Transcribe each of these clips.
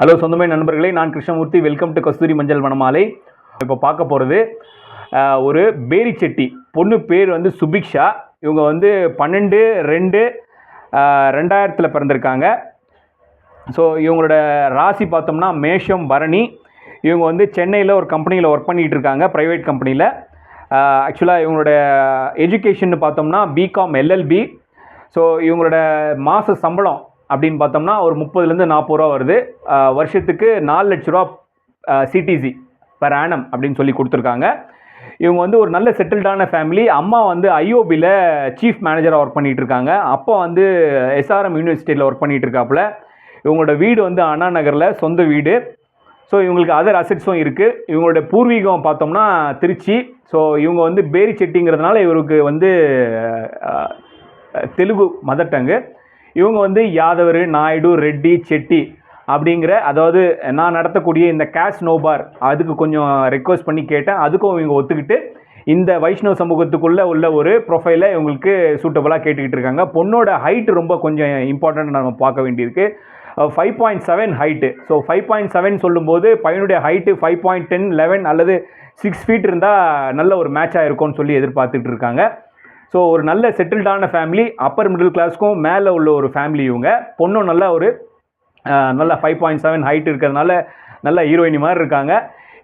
Hello சொந்தமே நண்பர்களே நான் கிருஷ்ணமூர்த்தி. வெல்கம் டு கஸ்தூரி மஞ்சள் மணமாலை இப்போ பார்க்க போகிறது ஒரு பேரி செட்டி. பொண்ணு பேர் வந்து சுபிக்ஷா. இவங்க வந்து பன்னெண்டு ரெண்டு ரெண்டாயிரத்தில் பிறந்திருக்காங்க. ஸோ இவங்களோட ராசி பார்த்தோம்னா மேஷம் பரணி. இவங்க வந்து சென்னையில் ஒரு கம்பெனியில் ஒர்க் பண்ணிகிட்டு இருக்காங்க ப்ரைவேட் கம்பெனியில் ஆக்சுவலாக இவங்களோட எஜுகேஷன் பார்த்தோம்னா பிகாம் எல்எல்பி ஸோ இவங்களோட மாத சம்பளம் அப்படின்னு பார்த்தோம்னா ஒரு முப்பதுலேருந்து நாற்பது ரூபா வருது. வருஷத்துக்கு நாலு லட்ச ரூபா சிடிசி பர் ஆனம் அப்படின்னு சொல்லி கொடுத்துருக்காங்க. இவங்க வந்து ஒரு நல்ல செட்டில்டான ஃபேமிலி அம்மா வந்து ஐஓபியில் சீஃப் மேனேஜராக ஒர்க் பண்ணிகிட்டு இருக்காங்க. அப்பா வந்து எஸ்ஆர்எம் யூனிவர்சிட்டியில் ஒர்க் பண்ணிகிட்டு இருக்காப்புல. இவங்களோட வீடு வந்து அண்ணா நகரில் சொந்த வீடு. ஸோ இவங்களுக்கு அதர் அசட்ஸும் இருக்குது இவங்களோட பூர்வீகம் பார்த்தோம்னா திருச்சி. ஸோ இவங்க வந்து பேரி செட்டிங்கிறதுனால இவருக்கு வந்து தெலுங்கு மதர் டங்கு இவங்க வந்து யாதவர் நாயுடு ரெட்டி செட்டி அப்படிங்கிற அதாவது நான் நடத்தக்கூடிய இந்த கேஷ் நோபார் அதுக்கு கொஞ்சம் ரெக்வஸ்ட் பண்ணி கேட்டேன். அதுக்கும் இவங்க ஒத்துக்கிட்டு இந்த வைஷ்ணவ சமூகத்துக்குள்ளே உள்ள ஒரு ப்ரொஃபைலை இவங்களுக்கு சூட்டபுளாக கேட்டுக்கிட்டு இருக்காங்க. பொண்ணோட ஹைட் ரொம்ப கொஞ்சம் இம்பார்ட்டண்ட் நம்ம பார்க்க வேண்டியிருக்கு. Five point seven height so five point seven சொல்லும்போது பையனுடைய height five point ten eleven அல்லது சிக்ஸ் ஃபீட் இருந்தால் நல்ல ஒரு மேட்சாக இருக்கும்னு சொல்லி எதிர்பார்த்துட்டு இருக்காங்க. ஸோ ஒரு நல்ல செட்டில்டான ஃபேமிலி அப்பர் மிடில் கிளாஸ்க்கும் மேலே உள்ள ஒரு ஃபேமிலி இவங்க. பொண்ணும் நல்ல ஒரு நல்ல ஃபைவ் பாயிண்ட் செவன் ஹைட் இருக்கிறதுனால நல்ல ஹீரோயினி மாதிரி இருக்காங்க.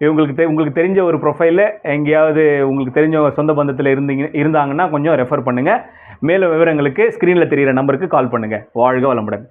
இவங்களுக்கு தெ உங்களுக்கு தெரிஞ்ச ஒரு ப்ரொஃபைலில் எங்கேயாவது உங்களுக்கு தெரிஞ்ச சொந்த பந்தத்தில் இருந்தீங்க இருந்தாங்கன்னா கொஞ்சம் ரெஃபர் பண்ணுங்கள் மேலும் விவரங்களுக்கு ஸ்க்ரீனில் தெரிகிற நம்பருக்கு கால் பண்ணுங்கள் வாழ்க வளமுடன்.